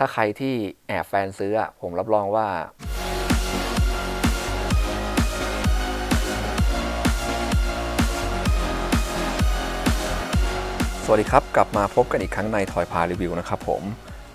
ถ้าใครที่แอบแฟนซื้อผมรับรองว่า สวัสดีครับ กลับมาพบกันอีกครั้งในทอยพารีวิวนะครับผม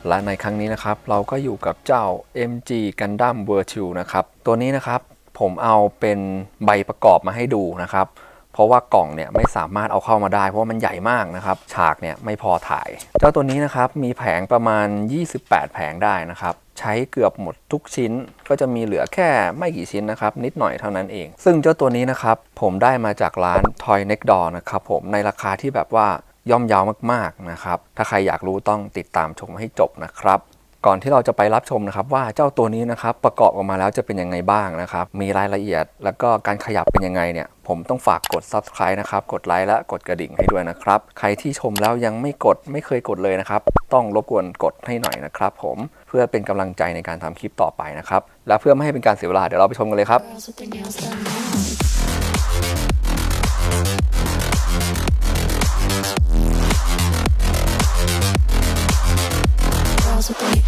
และในครั้งนี้นะครับ เราก็อยู่กับเจ้า MG Gundam Virtue นะครับ ตัวนี้นะครับผมเอาเป็นใบประกอบมาให้ดูนะครับ เพราะว่ากล่องเนี่ยไม่สามารถเอาเข้ามาได้เพราะว่ามันใหญ่มากนะครับ ฉากเนี่ยไม่พอถ่าย เจ้าตัวนี้นะครับมีแผงประมาณ 28 แผงได้นะครับใช้เกือบหมดทุกชิ้นก็จะมีเหลือแค่ไม่กี่ชิ้นนะครับ นิดหน่อยเท่านั้นเอง ซึ่งเจ้าตัวนี้นะครับ ผมได้มาจากร้าน Toy Next Door นะครับผมในราคาที่แบบว่าย่อมเยาวมากๆนะครับ ถ้าใครอยากรู้ต้องติดตามชมให้จบนะครับ ก่อนที่เราจะไปรับชมนะครับว่าเจ้าตัวนี้นะครับประกอบออกมาแล้วจะเป็นยังไงบ้างนะครับมีรายละเอียด แล้วก็การขยับเป็นยังไงเนี่ยผมต้องฝากกด subscribe นะครับ กดไลค์และกดกระดิ่งให้ด้วยนะครับ ใครที่ชมแล้วยังไม่กดไม่เคยกดเลยนะครับ ต้องรบกวนกดให้หน่อยนะครับผมเพื่อเป็นกำลังใจในการทำคลิปต่อไปนะครับ และเพื่อไม่ให้เป็นการเสียเวลาเดี๋ยวเราไปชมกันเลยครับ Girls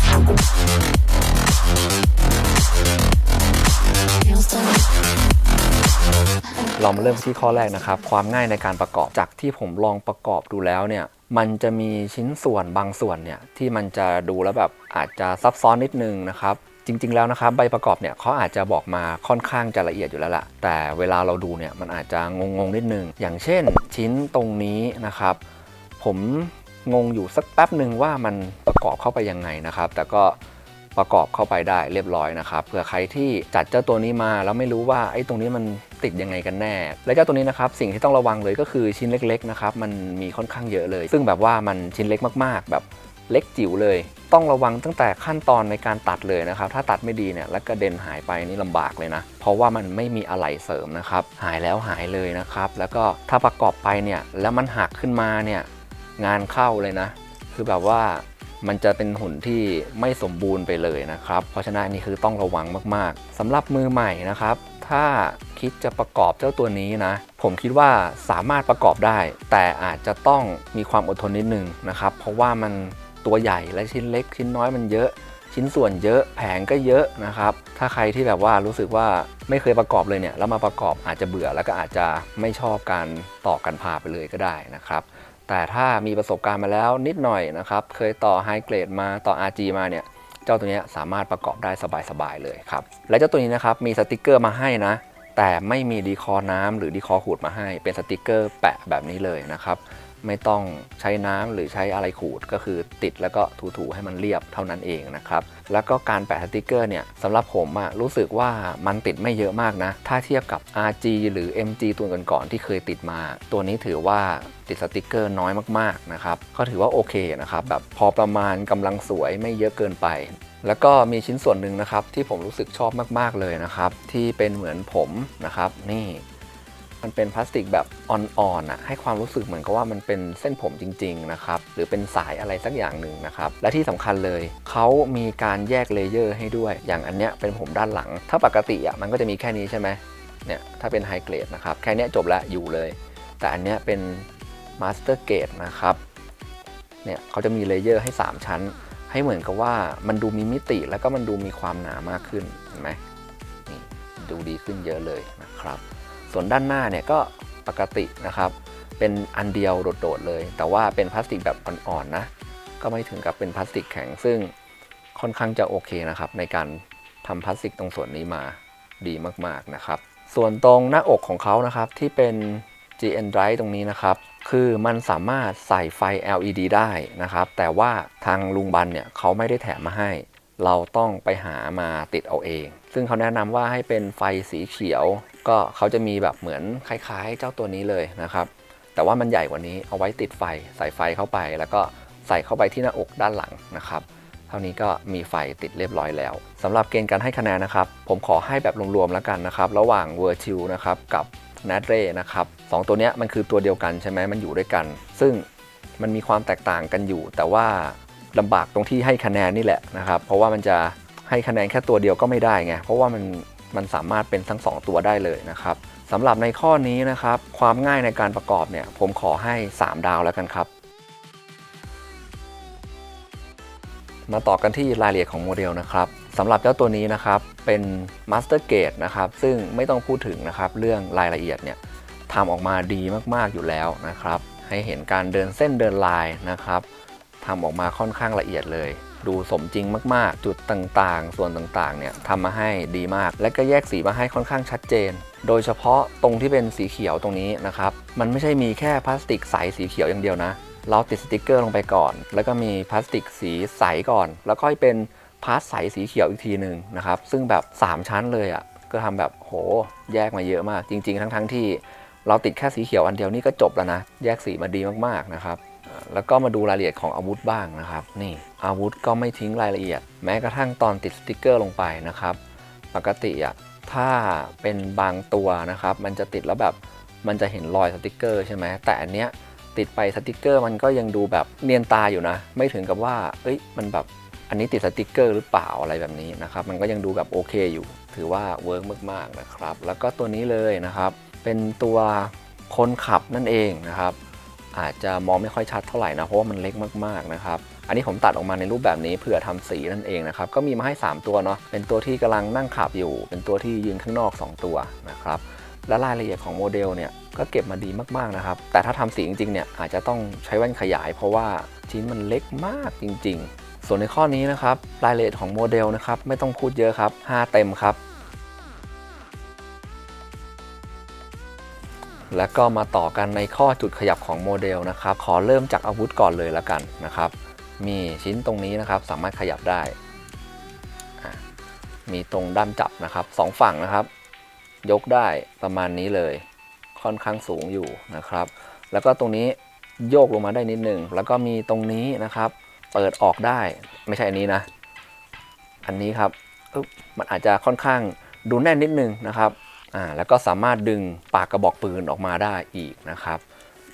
เรามาเริ่มที่ข้อแรกนะครับ ความง่ายในการประกอบจากที่ผมลองประกอบดูแล้วเนี่ยมันจะมีชิ้นส่วนบางส่วนเนี่ยที่มันจะดูแล้วแบบอาจจะซับซ้อนนิดนึงนะครับจริง ๆ แล้วนะครับใบประกอบเนี่ยเขาอาจจะบอกมาค่อนข้างจะละเอียดอยู่แล้วละแต่เวลาเราดูเนี่ยมันอาจจะงงๆนิดนึง อย่างเช่นชิ้นตรงนี้นะครับ ผม งงอยู่สักแป๊บหนึ่งว่ามันประกอบเข้าไปยังไงนะครับ แต่ก็ประกอบเข้าไปได้เรียบร้อยนะครับเผื่อใครที่จัดเจ้าตัวนี้มาแล้วไม่รู้ว่าไอ้ตรงนี้มันติดยังไงกันแน่ และเจ้าตัวนี้นะครับสิ่งที่ต้องระวังเลยก็คือชิ้นเล็กๆนะครับมันมีค่อนข้างเยอะเลย ซึ่งแบบว่ามันชิ้นเล็กมากๆ แบบเล็กจิ๋วเลย ต้องระวังตั้งแต่ขั้นตอนในการตัดเลยนะครับ ถ้าตัดไม่ดีเนี่ยแล้วกระเด็นหายไปนี่ลำบากเลยนะ เพราะว่ามันไม่มีอะไหล่เสริมนะครับ หายแล้วหายเลยนะครับ แล้วก็ถ้าประกอบไปเนี่ยแล้วมันหักขึ้นมาเนี่ย งานเข้าเลยนะ คือแบบว่ามันจะเป็นหุ่นที่ไม่สมบูรณ์ไปเลยนะครับ เพราะฉะนั้นนนี้คือต้องระวังมากๆสำหรับมือใหม่นะครับ ถ้าคิดจะประกอบเจ้าตัวนี้นะ ผมคิดว่าสามารถประกอบได้ แต่อาจจะต้องมีความอดทนนิดนึงนะครับ เพราะว่ามันตัวใหญ่และชิ้นเล็ก ชิ้นน้อยมันเยอะชิ้นส่วนเยอะแผงก็เยอะนะครับ ถ้าใครที่แบบว่ารู้สึกว่าไม่เคยประกอบเลยเนี่ย แล้วมาประกอบอาจจะเบื่อแล้วก็อาจจะไม่ชอบการต่อกันพาไปเลยก็ได้นะครับ แต่ถ้ามีประสบการณ์มาแล้วนิดหน่อยนะครับ เคยต่อไฮเกรดมาต่อ RG มาเนี่ย เจ้าตัวนี้สามารถประกอบได้สบายๆเลยครับ และเจ้าตัวนี้นะครับมีสติกเกอร์มาให้นะ แต่ไม่มีดีคอน้ำหรือดีคอขูดมาให้ เป็นสติกเกอร์แปะแบบนี้เลยนะครับไม่ต้องใช้น้ำหรือใช้อะไรขูดก็คือติดแล้วก็ถูๆให้มันเรียบเท่านั้นเองนะครับ แล้วก็การแปะสติกเกอร์เนี่ยสำหรับผมอะรู้สึกว่ามันติดไม่เยอะมากนะ ถ้าเทียบกับ RG หรือ MG ตัวก่อนๆที่เคยติดมา ตัวนี้ถือว่า ติดสติกเกอร์น้อยมากๆนะครับก็ถือว่าโอเคนะครับแบบพอประมาณกำลังสวยไม่เยอะเกินไป แล้วก็มีชิ้นส่วนหนึ่งนะครับที่ผมรู้สึกชอบมากๆเลยนะครับ ที่เป็นเหมือนผมนะครับ นี่มันเป็นพลาสติกแบบอ่อนๆอะให้ความรู้สึกเหมือนกับว่ามันเป็นเส้นผมจริง ๆ นะครับ หรือเป็นสายอะไรสักอย่างหนึ่งนะครับ และที่สำคัญเลยเขามีการแยกเลเยอร์ให้ด้วย อย่างอันเนี้ยเป็นผมด้านหลัง ถ้าปกติอะมันก็จะมีแค่นี้ใช่ไหมเนี่ยถ้าเป็นไฮเกรดนะครับ แค่เนี้ยจบละอยู่เลย แต่อันเนี้ยเป็น มาสเตอร์เกรดนะครับเนี่ยเขาจะมีเลเยอร์ให้ 3 ชั้น ให้เหมือนกับว่ามันดูมีมิติแล้วก็มันดูมีความหนามากขึ้นเห็นไหมนี่ดูดีขึ้นเยอะเลยนะครับ ส่วนด้านหน้าเนี่ยก็ปกตินะครับ เป็นอันเดียวโดดๆเลย แต่ว่าเป็นพลาสติกแบบอ่อนๆนะก็ไม่ถึงกับเป็นพลาสติกแข็งซึ่งค่อนข้างจะโอเคนะครับ ในการทำพลาสติกตรงส่วนนี้มาดีมากๆนะครับ ส่วนตรงหน้าอกของเขานะครับที่เป็น GN Drive ตรงนี้นะครับ คือมันสามารถใส่ไฟ LED ได้นะครับ แต่ว่าทางลุงบันเนี่ยเขาไม่ได้แถมมาให้ เราต้องไปหามาติดเอาเอง ซึ่งเขาแนะนำว่าให้เป็นไฟสีเขียว ก็เขาจะมีแบบเหมือนคล้ายๆ เจ้าตัวนี้เลยนะครับ แต่ว่ามันใหญ่กว่านี้เอาไว้ติดไฟ ใส่ไฟเข้าไป แล้วก็ใส่เข้าไปที่หน้าอกด้านหลังนะครับเท่านี้ก็มีไฟติดเรียบร้อยแล้วสำหรับเกณฑ์การให้คะแนนนะครับ ผมขอให้แบบรวมๆแล้วกันนะครับ ระหว่าง v i r t u นะครับกับ n a t r e นะครับสองตัวนี้มันคือตัวเดียวกันใช่ไหมมันอยู่ด้วยกัน ซึ่งมันมีความแตกต่างกันอยู่ แต่ว่าลำบากตรงที่ให้คะแนนนี่แหละนะครับ เพราะว่ามันจะให้คะแนนแค่ตัวเดียวก็ไม่ได้ไง เพราะว่ามันมันสามารถเป็นทั้งสองตัวได้เลยนะครับสำหรับในข้อนี้นะครับ ความง่ายในการประกอบเนี่ยผมขอให้ 3 ดาวแล้วกันครับ มาต่อกันที่รายละเอียดของโมเดลนะครับ สำหรับเจ้าตัวนี้นะครับเป็น Master Gate นะครับซึ่งไม่ต้องพูดถึงนะครับเรื่องรายละเอียดเนี่ยทำออกมาดีมากๆอยู่แล้วนะครับ ให้เห็นการเดินเส้นเดินลายนะครับทำออกมาค่อนข้างละเอียดเลย ดูสมจริงมากๆ จุดต่างๆ ส่วนต่างๆเนี่ยทำมาให้ดีมาก และก็แยกสีมาให้ค่อนข้างชัดเจน โดยเฉพาะตรงที่เป็นสีเขียวตรงนี้นะครับ มันไม่ใช่มีแค่พลาสติกใสสีเขียวอย่างเดียวนะ เราติดสติกเกอร์ลงไปก่อน แล้วก็มีพลาสติกสีใสก่อน แล้วก็เป็น พาสใสสีเขียวอีกทีหนึ่งนะครับ ซึ่งแบบ 3 ชั้นเลยอะ่ะ ก็ทำแบบโหแยกมาเยอะมาก จริง ๆ ทั้งๆที่เราติดแค่สีเขียวอันเดียวนี่ก็จบแล้วนะ แยกสีมาดีมากๆนะครับแล้วก็มาดูรายละเอียดของอาวุธบ้างนะครับ นี่อาวุธก็ไม่ทิ้งรายละเอียด แม้กระทั่งตอนติดสติกเกอร์ลงไปนะครับ ปกติอะถ้าเป็นบางตัวนะครับ มันจะติดแล้วแบบมันจะเห็นรอยสติกเกอร์ใช่ไหมแต่อันเนี้ยติดไปสติกเกอร์มันก็ยังดูแบบเนียนตาอยู่นะ ไม่ถึงกับว่า เอ้ย มันแบบ อันนี้ติดสติกเกอร์หรือเปล่าอะไรแบบนี้นะครับ มันก็ยังดูแบบโอเคอยู่ ถือว่าเวิร์กมากๆนะครับ แล้วก็ตัวนี้เลยนะครับ เป็นตัวคนขับนั่นเองนะครับ อาจจะมองไม่ค่อยชัดเท่าไหร่นะ เพราะว่ามันเล็กมากๆนะครับ อันนี้ผมตัดออกมาในรูปแบบนี้เผื่อทำสีนั่นเองนะครับ ก็มีมาให้ 3 ตัวเนาะ เป็นตัวที่กำลังนั่งขับอยู่ เป็นตัวที่ยืนข้างนอก 2 ตัวนะครับ และรายละเอียดของโมเดลเนี่ยก็เก็บมาดีมากๆนะครับ แต่ถ้าทำสีจริงๆเนี่ยอาจจะต้องใช้แว่นขยาย เพราะว่าชิ้นมันเล็กมากจริง ๆ ส่วนในข้อนี้นะครับรายละเอียดของโมเดลนะครับไม่ต้องพูดเยอะครับ 5 เต็มครับ แล้วก็มาต่อกันในข้อจุดขยับของโมเดลนะครับ ขอเริ่มจากอาวุธก่อนเลยละกันนะครับ มีชิ้นตรงนี้นะครับสามารถขยับได้ มีตรงด้ามจับนะครับสองฝั่งนะครับ ยกได้ประมาณนี้เลย ค่อนข้างสูงอยู่นะครับ แล้วก็ตรงนี้โยกลงมาได้นิดหนึ่งแล้วก็มีตรงนี้นะครับ เปิดออกได้ ไม่ใช่อันนี้นะ อันนี้ครับมันอาจจะค่อนข้างดูแน่นนิดนึงนะครับอ่าแล้วก็สามารถดึงปากกระบอกปืนออกมาได้อีกนะครับ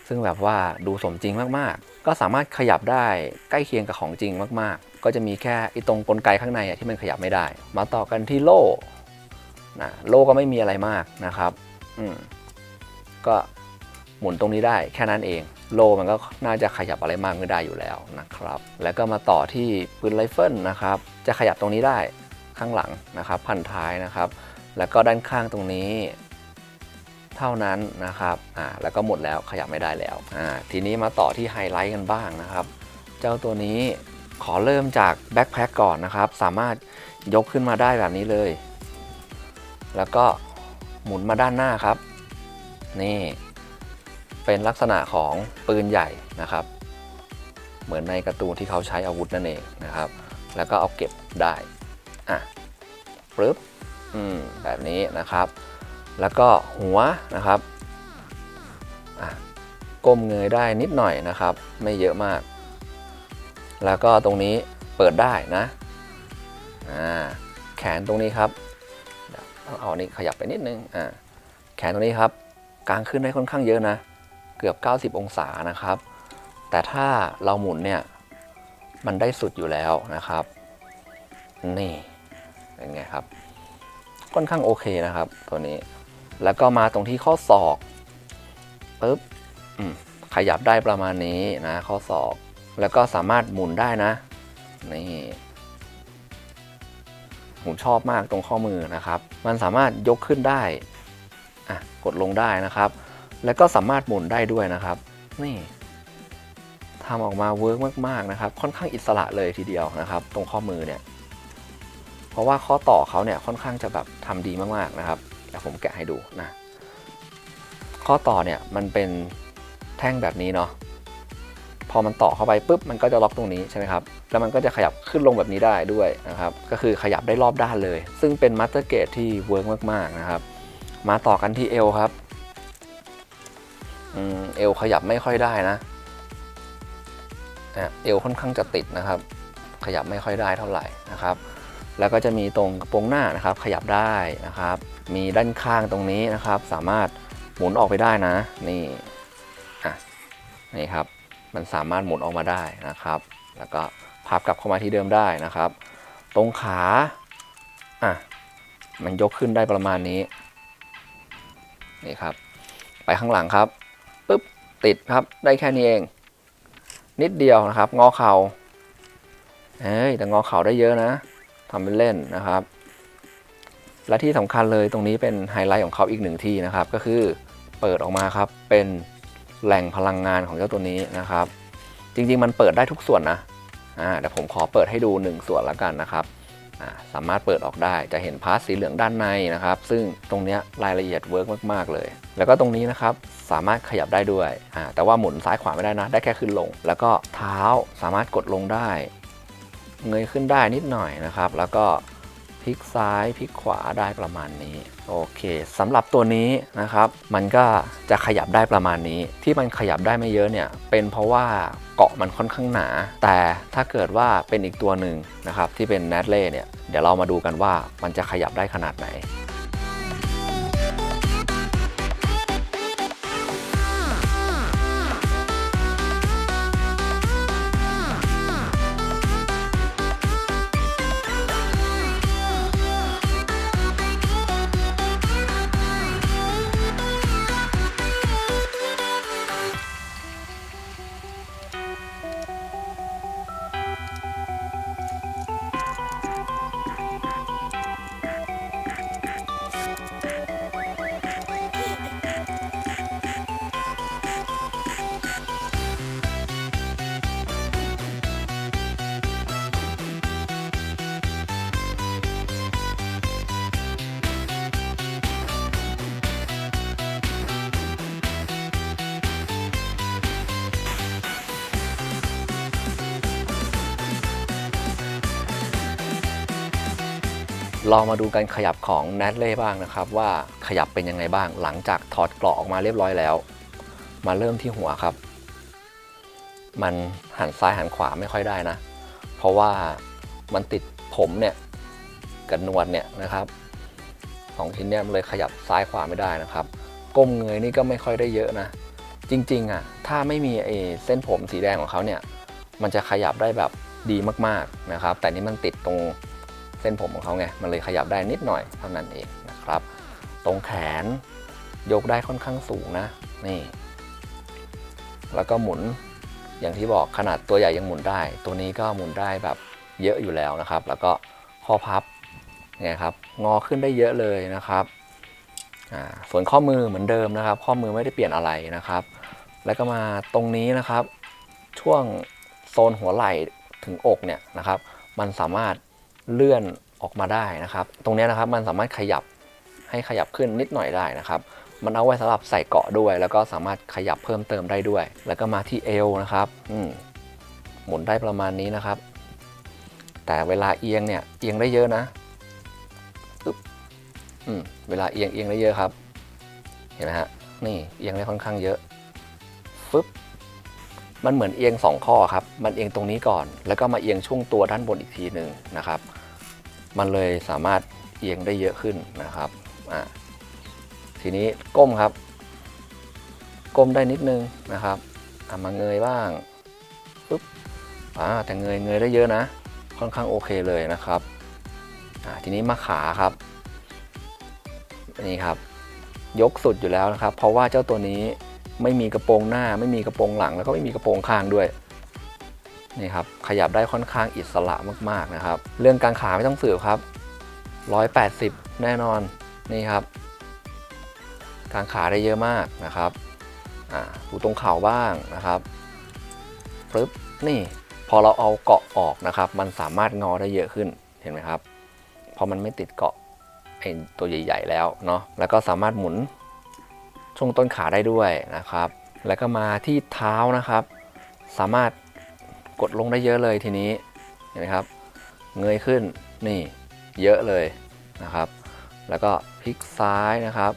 ซึ่งแบบว่าดูสมจริงมากๆ ก็สามารถขยับได้ใกล้เคียงกับของจริงมากๆ ก็จะมีแค่ไอ้ตรงกลไกข้างในที่มันขยับไม่ได้ มาต่อกันที่โล่นะโล่ก็ไม่มีอะไรมากนะครับอืมก็หมุนตรงนี้ได้แค่นั้นเอง โลมันก็น่าจะขยับอะไรมากไม่ได้อยู่แล้วนะครับ แล้วก็มาต่อที่ปืนไรเฟิลนะครับ จะขยับตรงนี้ได้ข้างหลังนะครับ พันท้ายนะครับ แล้วก็ด้านข้างตรงนี้ เท่านั้นนะครับ อ่า แล้วก็หมดแล้วขยับไม่ได้แล้ว อ่า ทีนี้มาต่อที่ไฮไลท์กันบ้างนะครับ เจ้าตัวนี้ขอเริ่มจากแบ็คแพ็คก่อนนะครับ สามารถยกขึ้นมาได้แบบนี้เลย แล้วก็หมุนมาด้านหน้าครับ นี่ เป็นลักษณะของปืนใหญ่นะครับ เหมือนในการ์ตูนที่เขาใช้อาวุธนั่นเองนะครับ แล้วก็เอาเก็บได้อะปึ๊บอืมแบบนี้นะครับ แล้วก็หัวนะครับอะก้มเงยได้นิดหน่อยนะครับ ไม่เยอะมาก แล้วก็ตรงนี้เปิดได้นะอ่าแขนตรงนี้ครับเดี๋ยวต้องเอาอันนี้ขยับไปนิดนึงอ่าแขนตรงนี้ครับกางขึ้นได้ค่อนข้างเยอะนะ เกือบ 90 องศานะครับ แต่ถ้าเราหมุนเนี่ยมันได้สุดอยู่แล้วนะครับ นี่เป็นไงครับ ค่อนข้างโอเคนะครับ ตัวนี้ แล้วก็มาตรงที่ข้อศอกปึ๊บอืมขยับได้ประมาณนี้นะ ข้อศอก แล้วก็สามารถหมุนได้นะ นี่ผมชอบมากตรงข้อมือนะครับ มันสามารถยกขึ้นได้ อะ กดลงได้นะครับ แล้วก็สามารถหมุนได้ด้วยนะครับ นี่ทำออกมาเวิร์กมากๆนะครับ ค่อนข้างอิสระเลยทีเดียวนะครับ ตรงข้อมือเนี่ย เพราะว่าข้อต่อเขาเนี่ยค่อนข้างจะแบบทำดีมากๆนะครับเดี๋ยวผมแกะให้ดูนะ ข้อต่อเนี่ยมันเป็นแท่งแบบนี้เนาะพอมันต่อเข้าไปปุ๊บมันก็จะล็อกตรงนี้ใช่ไหมครับแล้วมันก็จะขยับขึ้นลงแบบนี้ได้ด้วยนะครับก็คือขยับได้รอบด้านเลย ซึ่งเป็นมัตเตอร์เกตที่เวิร์กมากๆนะครับมาต่อกันที่เอวครับอืม เอวขยับไม่ค่อยได้นะเอวค่อนข้างจะติดนะครับ ขยับไม่ค่อยได้เท่าไหร่นะครับ แล้วก็จะมีตรงกระโปรงหน้านะครับ ขยับได้นะครับ มีด้านข้างตรงนี้นะครับ สามารถหมุนออกไปได้นะ นี่อะนี่ครับ มันสามารถหมุนออกมาได้นะครับ แล้วก็พับกลับเข้ามาที่เดิมได้นะครับ ตรงขาอะมันยกขึ้นได้ประมาณนี้นี่ครับ ไปข้างหลังครับ ปึ๊บติดครับได้แค่นี้เอง นิดเดียวนะครับ งอเข่าเอ้ยแต่งอเข่าได้เยอะนะทำเป็นเล่นนะครับ และที่สำคัญเลยตรงนี้เป็นไฮไลท์ของเขาอีกหนึ่งที่นะครับ ก็คือเปิดออกมาครับเป็นแหล่งพลังงานของเจ้าตัวนี้นะครับ จริงๆมันเปิดได้ทุกส่วนนะอ่าเดี๋ยวผมขอเปิดให้ดู 1 ส่วนละกันนะครับ สามารถเปิดออกได้จะเห็นพาร์ทสีเหลืองด้านในนะครับ ซึ่งตรงนี้รายละเอียดเวิร์กมาก ๆ เลย แล้วก็ตรงนี้นะครับสามารถขยับได้ด้วย แต่ว่าหมุนซ้ายขวาไม่ได้นะ ได้แค่ขึ้นลง แล้วก็เท้าสามารถกดลงได้ เงยขึ้นได้นิดหน่อยนะครับ แล้วก็ พลิกซ้ายพลิกขวาได้ประมาณนี้ โอเคสำหรับตัวนี้นะครับ มันก็จะขยับได้ประมาณนี้ ที่มันขยับได้ไม่เยอะเนี่ย เป็นเพราะว่าเกาะมันค่อนข้างหนา แต่ถ้าเกิดว่าเป็นอีกตัวหนึ่งนะครับ ที่เป็นแนทเล่เนี่ย เดี๋ยวเรามาดูกันว่ามันจะขยับได้ขนาดไหน ลองมาดูการขยับของแนทเล่บ้างนะครับ ว่าขยับเป็นยังไงบ้าง หลังจากถอดเกราะออกมาเรียบร้อยแล้ว มาเริ่มที่หัวครับ มันหันซ้ายหันขวาไม่ค่อยได้นะ เพราะว่ามันติดผมเนี่ยกับนวดเนี่ยนะครับสองชิ้นเนี่ยมันเลยขยับซ้ายขวาไม่ได้นะครับ ก้มเงยนี่ก็ไม่ค่อยได้เยอะนะ จริงๆอะถ้าไม่มีไอ้เส้นผมสีแดงของเขาเนี่ยมันจะขยับได้แบบดีมากๆนะครับ แต่นี่มันติดตรง เส้นผมของเขาไง มันเลยขยับได้นิดหน่อยเท่านั้นเองนะครับ ตรงแขนยกได้ค่อนข้างสูงนะ นี่ แล้วก็หมุนอย่างที่บอกขนาดตัวใหญ่ยังหมุนได้ ตัวนี้ก็หมุนได้แบบเยอะอยู่แล้วนะครับ แล้วก็ข้อพับไงครับ งอขึ้นได้เยอะเลยนะครับอ่าส่วนข้อมือเหมือนเดิมนะครับ ข้อมือไม่ได้เปลี่ยนอะไรนะครับ แล้วก็มาตรงนี้นะครับ ช่วงโซนหัวไหล่ถึงอกเนี่ยนะครับ มันสามารถ เลื่อนออกมาได้นะครับ ตรงนี้นะครับมันสามารถขยับให้ขยับขึ้นนิดหน่อยได้นะครับ มันเอาไว้สำหรับใส่เกาะด้วย แล้วก็สามารถขยับเพิ่มเติมได้ด้วย แล้วก็มาที่เอวนะครับอืหมุนได้ประมาณนี้นะครับ แต่เวลาเอียงเนี่ยเอียงได้เยอะนะอึ๊บอืมเวลาเอียงเอียงได้เยอะครับ เห็นไหมฮะนี่เอียงได้ค่อนข้างเยอะ มันเหมือนเอียง 2 ข้อครับ มันเอียงตรงนี้ก่อน แล้วก็มาเอียงช่วงตัวด้านบนอีกทีหนึ่งนะครับ มันเลยสามารถเอียงได้เยอะขึ้นนะครับอ่าทีนี้ก้มครับ ก้มได้นิดนึงนะครับอะมาเงยบ้างปุ๊บอ่าแต่เงยเงยได้เยอะนะ ค่อนข้างโอเคเลยนะครับอ่าทีนี้มาขาครับนี่ครับ ยกสุดอยู่แล้วนะครับ เพราะว่าเจ้าตัวนี้ ไม่มีกระโปรงหน้า ไม่มีกระโปรงหลัง แล้วก็ไม่มีกระโปรงข้างด้วยนี่ครับขยับได้ค่อนข้างอิสระมากๆนะครับ เรื่องกางขาไม่ต้องสืบครับ 180 แน่นอนนี่ครับกางขาได้เยอะมากนะครับดูตรงเข่าบ้างนะครับปึ๊บนี่พอเราเอาเกาะออกนะครับ มันสามารถงอได้เยอะขึ้นเห็นไหมครับพราะมันไม่ติดเกาะไอตัวใหญ่ ๆ แล้วเนาะแล้วก็สามารถหมุน ช่วงต้นขาได้ด้วยนะครับ แล้วก็มาที่เท้านะครับ สามารถกดลงได้เยอะเลยทีนี้เห็นไหมครับ เงยขึ้นนี่เยอะเลยนะครับ แล้วก็พลิกซ้ายนะครับ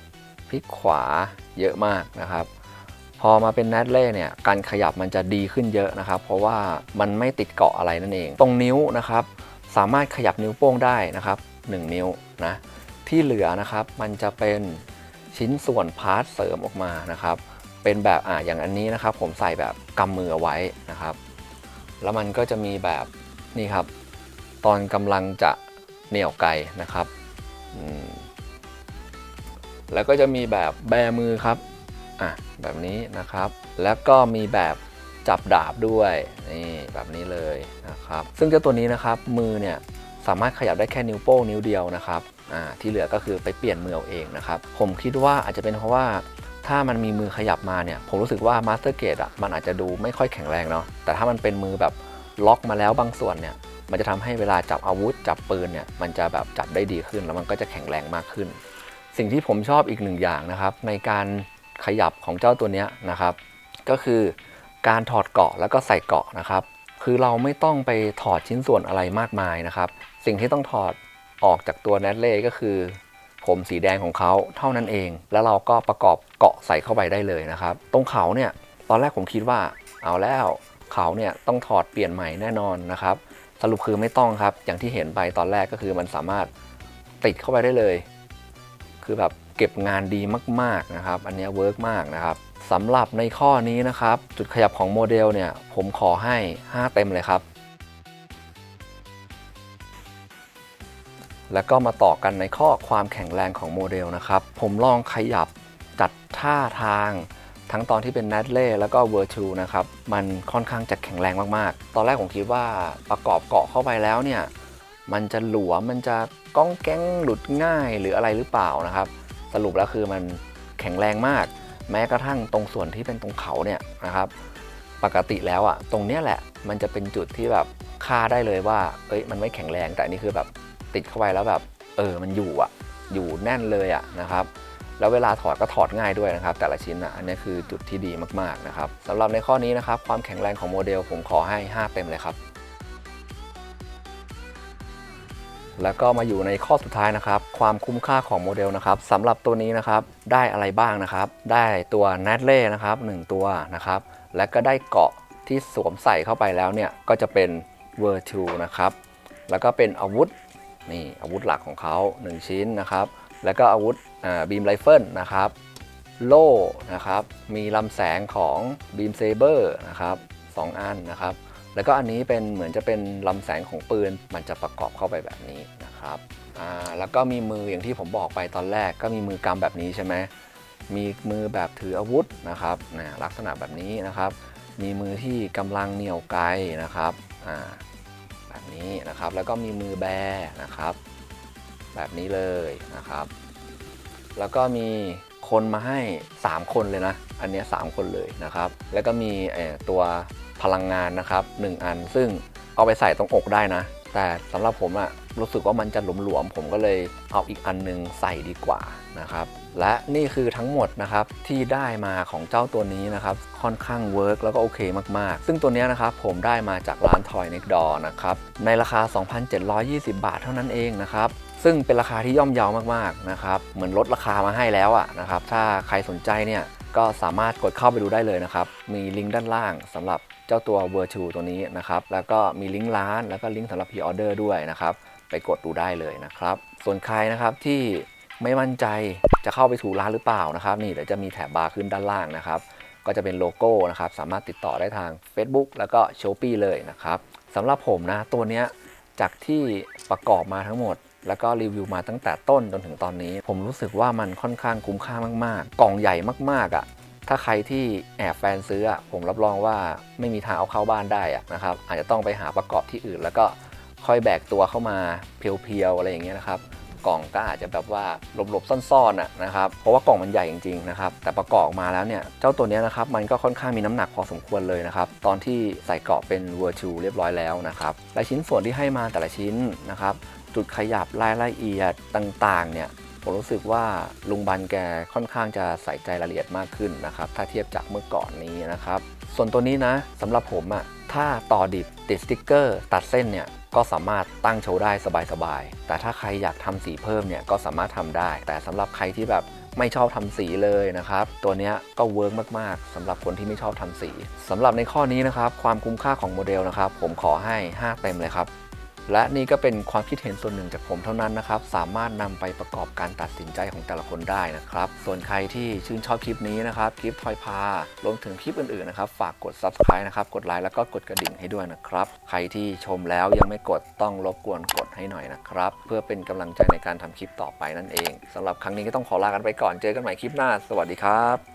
พลิกขวาเยอะมากนะครับ พอมาเป็นแนทเล่เนี่ยการขยับมันจะดีขึ้นเยอะนะครับ เพราะว่ามันไม่ติดเกาะอะไรนั่นเอง ตรงนิ้วนะครับ สามารถขยับนิ้วโป้งได้นะครับ 1 นิ้วนะที่เหลือนะครับมันจะเป็น ชิ้นส่วนพาร์ทเสริมออกมานะครับ เป็นแบบอ่าอย่างอันนี้นะครับ ผมใส่แบบกำมือไว้นะครับ แล้วมันก็จะมีแบบนี่ครับ ตอนกำลังจะเหนี่ยวไกนะครับแล้วก็จะมีแบบแบมือครับอะแบบนี้นะครับ แล้วก็มีแบบจับดาบด้วยนี่แบบนี้เลยนะครับ ซึ่งเจ้าตัวนี้นะครับมือเนี่ยสามารถขยับได้แค่นิ้วโป้งนิ้วเดียวนะครับ ที่เหลือก็คือไปเปลี่ยนมือเอาเองนะครับ ผมคิดว่าอาจจะเป็นเพราะว่าถ้ามันมีมือขยับมาเนี่ย ผมรู้สึกว่ามาสเตอร์เกตอะมันอาจจะดูไม่ค่อยแข็งแรงเนาะแต่ถ้ามันเป็นมือแบบล็อกมาแล้วบางส่วนเนี่ยมันจะทำให้เวลาจับอาวุธจับปืนเนี่ยมันจะแบบจับได้ดีขึ้นแล้วมันก็จะแข็งแรงมากขึ้น สิ่งที่ผมชอบอีกหนึ่งอย่างนะครับ ในการขยับของเจ้าตัวเนี้ยนะครับ ก็คือการถอดเกาะแล้วก็ใส่เกาะนะครับ คือเราไม่ต้องไปถอดชิ้นส่วนอะไรมากมายนะครับ สิ่งที่ต้องถอด ออกจากตัวแนทเล่ก็คือผมสีแดงของเขาเท่านั้นเอง แล้วเราก็ประกอบเกาะใส่เข้าไปได้เลยนะครับ ตรงเขาเนี่ยตอนแรกผมคิดว่าเอาแล้วเขาเนี่ยต้องถอดเปลี่ยนใหม่แน่นอนนะครับ สรุปคือไม่ต้องครับ อย่างที่เห็นไปตอนแรกก็คือมันสามารถติดเข้าไปได้เลย คือแบบเก็บงานดีมากๆนะครับ อันนี้เวิร์กมากนะครับสำหรับในข้อนี้นะครับ จุดขยับของโมเดลเนี่ยผมขอให้ 5 เต็มเลยครับ แล้วก็มาต่อกันในข้อความแข็งแรงของโมเดลนะครับ ผมลองขยับจัดท่าทาง ทั้งตอนที่เป็นนัทเล่แล้วก็เวอร์ชูนะครับ มันค่อนข้างจะแข็งแรงมากๆ ตอนแรกผมคิดว่าประกอบเกาะเข้าไปแล้วเนี่ย มันจะหลวมมันจะก้องแก้งหลุดง่ายหรืออะไรหรือเปล่านะครับ สรุปแล้วคือมันแข็งแรงมาก แม้กระทั่งตรงส่วนที่เป็นตรงเขาเนี่ยนะครับ ปกติแล้วอะตรงเนี้ยแหละมันจะเป็นจุดที่แบบค่าได้เลยว่า เอ้ย มันไม่แข็งแรง แต่อันนี่คือแบบ ติดเข้าไปแล้วแบบเออมันอยู่อะอยู่แน่นเลยอะนะครับแล้วเวลาถอดก็ถอดง่ายด้วยนะครับ แต่ละชิ้นอะอันนี้คือจุดที่ดีมากๆนะครับสำหรับในข้อนี้นะครับ ความแข็งแรงของโมเดลผมขอให้ 5 เต็มเลยครับ แล้วก็มาอยู่ในข้อสุดท้ายนะครับ ความคุ้มค่าของโมเดลนะครับสำหรับตัวนี้นะครับได้อะไรบ้างนะครับ ได้ตัวแนทเล่นะครับ1ตัวนะครับ และก็ได้เกาะที่สวมใส่เข้าไปแล้วเนี่ยก็จะเป็นเวอร์ทูนะครับแล้วก็เป็นอาวุธ นี่อาวุธหลักของเขา 1 ชิ้นนะครับ แล้วก็อาวุธบีมไรเฟิลนะครับ โล่นะครับ มีลำแสงของบีมเซเบอร์นะครับสองอันนะครับ แล้วก็อันนี้เป็นเหมือนจะเป็นลำแสงของปืน มันจะประกอบเข้าไปแบบนี้นะครับอ่าแล้วก็มีมืออย่างที่ผมบอกไปตอนแรกก็มีมือกำแบบนี้ใช่ไหมมีมือแบบถืออาวุธนะครับนะลักษณะแบบนี้นะครับ มีมือที่กำลังเหนี่ยวไกนะครับอ่าแบบ นี้นะครับ แล้วก็มีมือแบนะครับ แบบนี้เลยนะครับ แล้วก็มีคนมาให้ 3 คนเลยนะ อันนี้ 3 คนเลยนะครับ แล้วก็มีตัวพลังงานนะครับ 1 อันซึ่งเอาไปใส่ตรงอกได้นะ แต่สำหรับผมอะรู้สึกว่ามันจะหลวมๆผมก็เลยเอาอีกอันหนึงใส่ดีกว่านะครับและนี่คือทั้งหมดนะครับที่ได้มาของเจ้าตัวนี้นะครับค่อนข้างเวิร์กแล้วก็โอเคมากๆ ซึ่งตัวนี้นะครับผมได้มาจากร้าน Toy Next Door นะครับในราคา 2,720 บาทเท่านั้นเองนะครับซึ่งเป็นราคาที่ย่อมเยาวมากๆนะครับเหมือนลดราคามาให้แล้วอะนะครับถ้าใครสนใจเนี่ยก็สามารถกดเข้าไปดูได้เลยนะครับมีลิงก์ด้านล่างสำหรับ เจ้าตัว Virtual ตัวนี้นะครับ แล้วก็มีลิงก์ร้านแล้วก็ลิงก์สำหรับพ r ออเดอร์ด้วยนะครับ ไปกดดูได้เลยนะครับ ส่วนใครนะครับที่ไม่มั่นใจจะเข้าไปถูร้านหรือเปล่านะครับนี่เดี๋ยวจะมีแถบบาร์ขึ้นด้านล่างนะครับ ก็จะเป็นโลโก้นะครับ สามารถติดต่อได้ทาง Facebook แล้วก็ s h o p e e เลยนะครับสำหรับผมนะตัวเนี้ยจากที่ประกอบมาทั้งหมด แล้วก็รีวิวมาตั้งแต่ต้นจนถึงตอนนี้ ผมรู้สึกว่ามันค่อนข้างคุ้มค่ามาก ๆ กล่องใหญ่มากๆอะ่ะ ถ้าใครที่แอบแฟนซื้อผมรับรองว่าไม่มีทางเอาเข้าบ้านได้นะครับ อาจจะต้องไปหาประกอบที่อื่น แล้วก็ค่อยแบกตัวเข้ามาเพียวๆอะไรอย่างเงี้ยนะครับกล่องก็อาจจะแบบว่าหลบๆซ่อนๆนะครับ เพราะว่ากล่องมันใหญ่จริงๆนะครับ แต่ประกอบมาแล้วเนี่ย เจ้าตัวนี้นะครับ มันก็ค่อนข้างมีน้ำหนักพอสมควรเลยนะครับ ตอนที่ใส่เกาะเป็น v i r t u เรียบร้อยแล้วนะครับ และชิ้นส่วนที่ให้มาแต่ละชิ้นนะครับ จุดขยับรายละเอียดต่างๆเนี่ย ผมรู้สึกว่าลุงบันแกค่อนข้างจะใส่ใจรายละเอียดมากขึ้นนะครับ ถ้าเทียบจากเมื่อก่อนนี้นะครับ ส่วนตัวนี้นะสำหรับผมอะถ้าต่อดิบติดสติ๊กเกอร์ ตัดเส้นเนี่ยก็สามารถตั้งโชว์ได้สบายๆ แต่ถ้าใครอยากทำสีเพิ่มเนี่ยก็สามารถทำได้ แต่สำหรับใครที่แบบไม่ชอบทำสีเลยนะครับ ตัวเนี้ยก็เวิร์กมากๆสำหรับคนที่ไม่ชอบทำสีสำหรับในข้อนี้นะครับ ความคุ้มค่าของโมเดลนะครับ ผมขอให้ 5 เต็มเลยครับ และนี่ก็เป็นความคิดเห็นส่วนหนึ่งจากผมเท่านั้นนะครับ สามารถนำไปประกอบการตัดสินใจของแต่ละคนได้นะครับ ส่วนใครที่ชื่นชอบคลิปนี้นะครับ คลิปทอยพารวมถึงคลิปอื่นๆนะครับ ฝากกด subscribe นะครับ กดไลค์แล้วก็กดกระดิ่งให้ด้วยนะครับ ใครที่ชมแล้วยังไม่กดต้องรบกวนกดให้หน่อยนะครับ เพื่อเป็นกำลังใจในการทำคลิปต่อไปนั่นเองสำหรับครั้งนี้ก็ต้องขอลากันไปก่อน เจอกันใหม่คลิปหน้า สวัสดีครับ